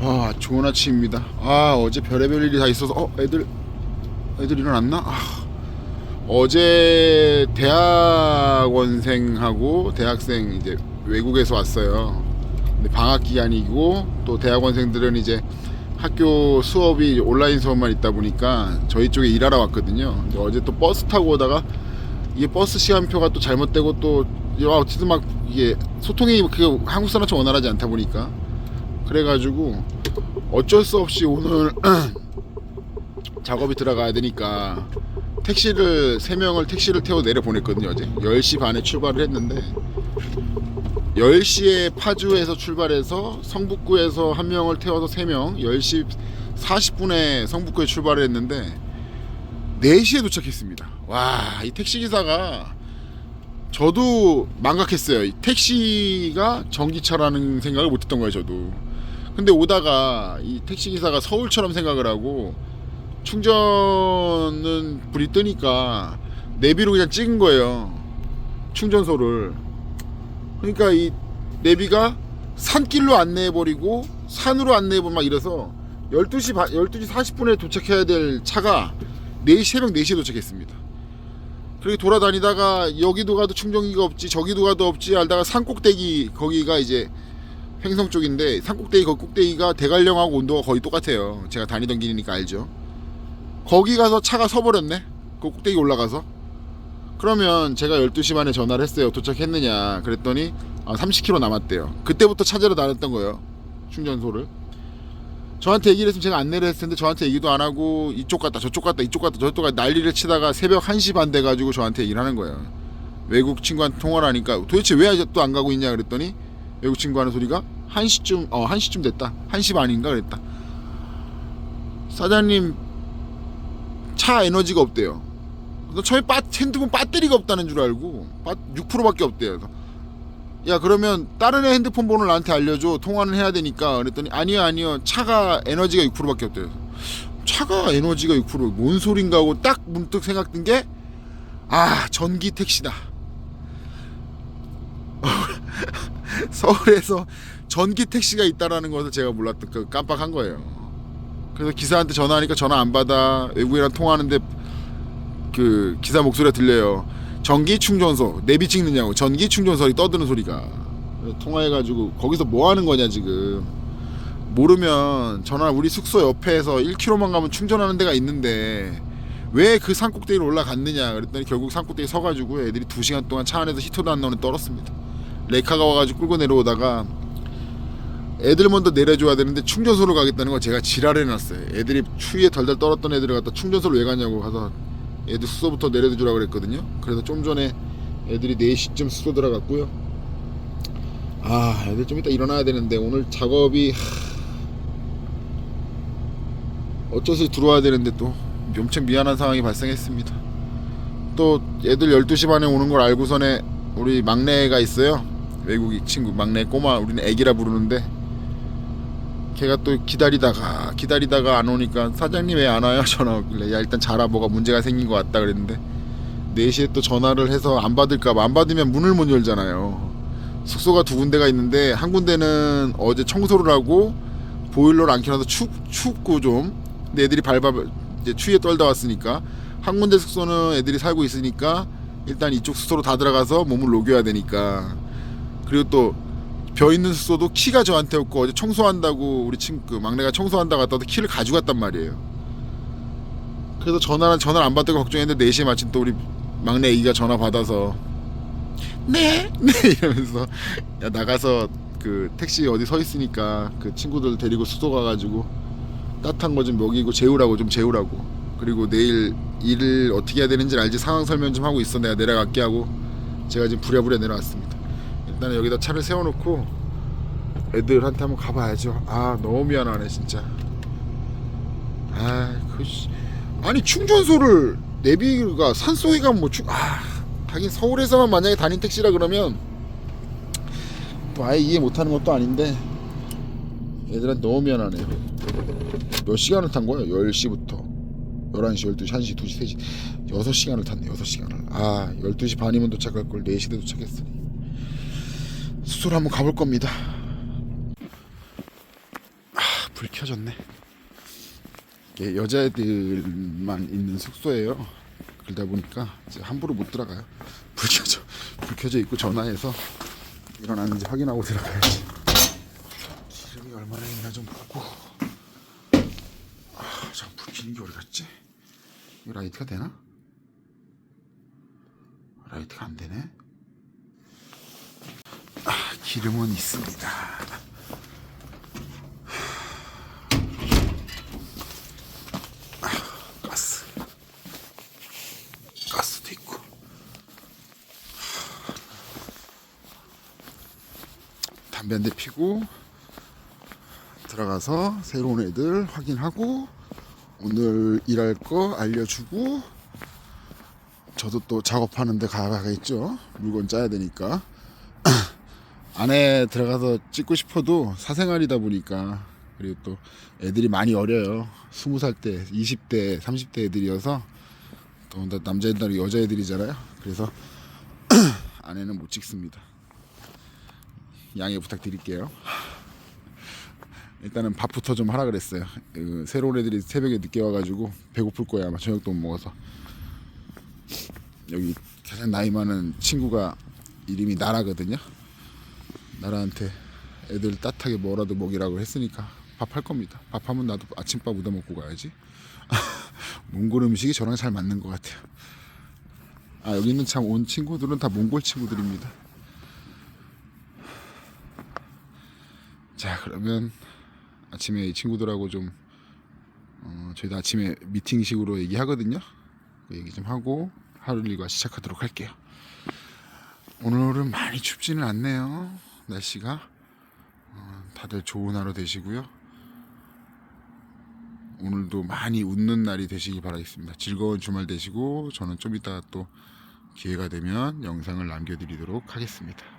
와 좋은 아침입니다. 아 어제 별의별 일이 다 있어서 어 애들 애들 일어났나? 아, 어제 대학원생하고 대학생 이제 외국에서 왔어요. 근데 방학 기간이고 또 대학원생들은 이제 학교 수업이 온라인 수업만 있다 보니까 저희 쪽에 일하러 왔거든요. 근데 어제 또 버스 타고 오다가 이게 버스 시간표가 또 잘못되고 또 야, 어쨌든 막 이게 소통이 그 한국 사람처럼 원활하지 않다 보니까 그래가지고 어쩔 수 없이 오늘 작업이 들어가야 되니까 택시를 세 명을 택시를 태워 내려 보냈거든요 어제. 10시 반에 출발을 했는데 10시에 파주에서 출발해서 성북구에서 한 명을 태워서 3명 10시 40분에 성북구에 출발을 했는데 4시에 도착했습니다. 와 이 택시기사가 저도 망각했어요. 이 택시가 전기차라는 생각을 못했던 거예요 저도 근데 오다가 이 택시 기사가 서울처럼 생각을 하고 충전은 불이 뜨니까 내비로 그냥 찍은 거예요 충전소를 그러니까 이 내비가 산길로 안내해 버리고 산으로 안내해버리고 막 이래서 12시, 바, 12시 40분에 도착해야 될 차가 4시, 새벽 4시에 도착했습니다. 그렇게 돌아다니다가 여기도 가도 충전기가 없지 저기도 가도 없지 알다가 산꼭대기 거기가 이제 횡성 쪽인데 산꼭대기 거 꼭대기가 대관령하고 온도가 거의 똑같아요. 제가 다니던 길이니까 알죠. 거기 가서 차가 서버렸네. 그 꼭대기 올라가서. 그러면 제가 12시 반에 전화를 했어요. 도착했느냐. 그랬더니 아, 30km 남았대요. 그때부터 찾으러 다녔던 거예요. 충전소를. 저한테 얘기를 했으면 제가 안내를 했을 텐데 저한테 얘기도 안 하고 이쪽 갔다 저쪽 갔다 이쪽 갔다 저쪽 갔다 난리를 치다가 새벽 1시 반 돼 가지고 저한테 얘기를 하는 거예요. 외국 친구한테 통화를 하니까 도대체 왜 아직도 안 가고 있냐 그랬더니 외국 친구 하는 소리가 1시쯤 어 1시쯤 됐다. 1시 반인가 그랬다. 사장님 차 에너지가 없대요. 너 처음에 빠, 핸드폰 배터리가 없다는 줄 알고 빠, 6%밖에 없대요. 야 그러면 다른 애 핸드폰 번호 나한테 알려줘 통화는 해야 되니까 그랬더니 아니요 아니요 차가 에너지가 6%밖에 없대요. 차가 에너지가 6%뭔 소린가 하고 딱 문득 생각든 게 아 전기 택시다. 서울에서 전기 택시가 있다라는 것을 제가 몰랐던 그 깜빡한 거예요. 그래서 기사한테 전화하니까 전화 안 받아. 외국이랑 통화하는데 그 기사 목소리가 들려요. 전기 충전소 내비 찍느냐고. 전기 충전소리 떠드는 소리가. 통화해가지고 거기서 뭐 하는 거냐 지금. 모르면 전화 우리 숙소 옆에서 1km만 가면 충전하는 데가 있는데 왜 그 산꼭대기로 올라갔느냐 그랬더니 결국 산꼭대기 서가지고 애들이 2시간 동안 차 안에서 히터도 안 나오는 떨었습니다. 레카가 와가지고 끌고 내려오다가 애들 먼저 내려줘야 되는데 충전소로 가겠다는 거 제가 지랄해놨어요 애들이 추위에 덜덜 떨었던 애들을 갖다 충전소로 왜 가냐고 가서 애들 숙소부터 내려주라 그랬거든요. 그래서 좀 전에 애들이 4시쯤 숙소 들어갔고요. 아, 애들 좀 이따 일어나야 되는데 오늘 작업이 하... 어쩌서 들어와야 되는데 또 엄청 미안한 상황이 발생했습니다. 또 애들 12시 반에 오는 걸 알고서네 우리 막내가 있어요. 외국인 친구 막내 꼬마 우리는 애기라 부르는데 걔가 또 기다리다가 기다리다가 안 오니까 사장님 왜 안 와요? 전화 오길래. 야 일단 자라 뭐가 문제가 생긴 것 같다 그랬는데. 4시에 또 전화를 해서 안 받을까 봐. 안 받으면 문을 못 열잖아요. 숙소가 두 군데가 있는데 한 군데는 어제 청소를 하고 보일러를 안 켜놔서 춥, 춥고 좀. 근데 애들이 밟아 이제 추위에 떨다 왔으니까. 한 군데 숙소는 애들이 살고 있으니까 일단 이쪽 숙소로 다 들어가서 몸을 녹여야 되니까. 그리고 또 벼 있는 숙소도 키가 저한테 없고 어제 청소한다고 우리 친구 그 막내가 청소한다고 갔다 와도 키를 가져갔단 말이에요. 그래서 전화는 전화를 안 받다가 걱정했는데 4시에 마침 또 우리 막내 애기가 전화 받아서 네, 네? 이러면서 야 나가서 그 택시 어디 서 있으니까 그 친구들 데리고 숙소 가가지고 따뜻한 거 좀 먹이고 재우라고 좀 재우라고. 그리고 내일 일을 어떻게 해야 되는지 알지? 상황 설명 좀 하고 있어. 내가 내려갈게 하고 제가 지금 부랴부랴 내려왔습니다. 일단 여기다 차를 세워놓고 애들한테 한번 가봐야죠. 아 너무 미안하네 진짜. 아 그 아니 충전소를 내비가 산속에 가면 뭐 충. 아 하긴 서울에서만 만약에 다닌 택시라 그러면 또 아예 이해 못하는 것도 아닌데 애들한테 너무 미안하네. 몇 시간을 탄 거야? 10시부터 11시, 12시, 1시, 2시, 3시 6시간을 탔네 6시간을 아 12시 반이면 도착할 걸 4시에 도착했으니 숙소로 한번 가볼 겁니다. 아, 불 켜졌네. 이게 여자애들만 있는 숙소예요. 그러다 보니까 이제 함부로 못 들어가요. 불 켜져, 불 켜져 있고 전화해서 일어났는지 확인하고 들어가야지. 기름이 얼마나 있나 좀 보고. 아, 잠불 켜는 게 어디 갔지? 이 라이트가 되나? 라이트가 안 되네. 아, 기름은 있습니다. 아, 가스. 가스도 있고. 담배 한 대 피고 들어가서 새로운 애들 확인하고 오늘 일할 거 알려주고 저도 또 작업하는데 가야겠죠. 물건 짜야 되니까. 안에 들어가서 찍고 싶어도 사생활이다 보니까 그리고 또 애들이 많이 어려요. 스무 살 때, 20대, 30대 애들이어서 또 남자애들이 여자애들이잖아요. 그래서 안에는 못 찍습니다. 양해 부탁드릴게요. 일단은 밥부터 좀 하라 그랬어요. 그 새로운 애들이 새벽에 늦게 와가지고 배고플 거야 아마 저녁도 못 먹어서 여기 가장 나이 많은 친구가 이름이 나라거든요. 나라한테 애들 따뜻하게 뭐라도 먹이라고 했으니까 밥 할 겁니다. 밥하면 나도 아침밥 얻어 먹고 가야지. 몽골 음식이 저랑 잘 맞는 것 같아요. 아 여기 있는 참 온 친구들은 다 몽골 친구들입니다. 자 그러면 아침에 이 친구들하고 좀 어, 저희도 아침에 미팅식으로 얘기하거든요. 그 얘기 좀 하고 하루 일과 시작하도록 할게요. 오늘은 많이 춥지는 않네요. 날씨가 어, 다들 좋은 하루 되시고요. 오늘도 많이 웃는 날이 되시길 바라겠습니다. 즐거운 주말 되시고 저는 좀 이따 또 기회가 되면 영상을 남겨드리도록 하겠습니다.